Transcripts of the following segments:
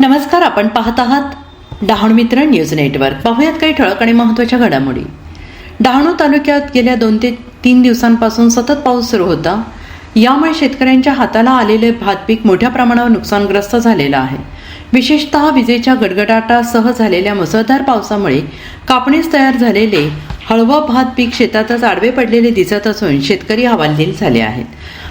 नमस्कार आपण पाहत आहात डहाणू मित्र न्यूज नेटवर्क. पाहूयात काही ठळक आणि महत्त्वाच्या घडामोडी. डहाणू तालुक्यात गेल्या दोन ते तीन दिवसांपासून सतत पाऊस सुरू होता. यामुळे शेतकऱ्यांच्या हाताला आलेले भात पीक मोठ्या प्रमाणावर नुकसानग्रस्त झालेलं आहे. विशेषतः विजेच्या गडगडाटासह झालेल्या मुसळधार पावसामुळे कापणीस तयार झालेले हळवं भात पीक शेतातच आडवे पडलेले दिसत असून शेतकरी हवालदिल झाले आहेत.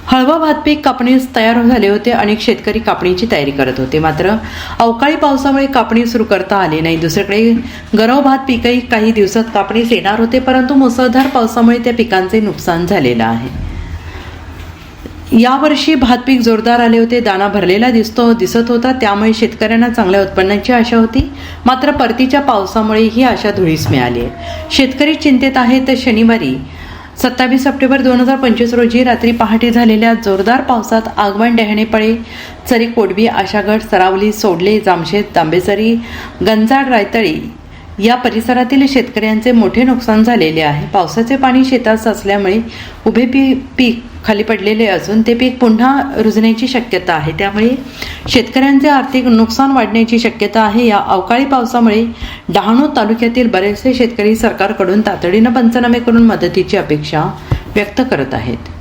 हळवं भात पीक कापणीस तयार झाले होते अनेक शेतकरी कापणीची तयारी करत होते. मात्र अवकाळी पावसामुळे कापणी सुरू करता आली नाही. दुसरीकडे गरव भात पीकही काही दिवसात कापणीस येणार होते परंतु मुसळधार पावसामुळे त्या पिकांचे नुकसान झालेलं आहे. यावर्षी भात पीक जोरदार आले होते दाना भरलेला दिसतो दिसत होता त्यामुळे शेतकऱ्यांना चांगल्या उत्पन्नाची आशा होती. मात्र परतीच्या पावसामुळे ही आशा धुळीस मिळाली आहे. शेतकरी चिंतेत आहे तर शनिवारी सत्तावीस सप्टेंबर दोन हजार पंचवीस रोजी रात्री पहाटे झालेल्या जोरदार पावसात आगवण डहणेपळे चरी कोडबी आशागड सरावली सोडले जामशेत तांबेसरी गंजाड रायतळी या परिसरातील शेतकऱ्यांचे मोठे नुकसान झालेले आहे. पावसाचे पाणी शेतात साचल्यामुळे उभे पी पीक खाली पडलेले असून ते पीक पुन्हा रुजण्याची शक्यता आहे. त्यामुळे शेतकऱ्यांचे आर्थिक नुकसान वाढण्याची शक्यता आहे. या अवकाळी पावसामुळे डहाणू तालुक्यातील बरेचसे शेतकरी सरकारकडून तातडीनं पंचनामे करून मदतीची अपेक्षा व्यक्त करत आहेत.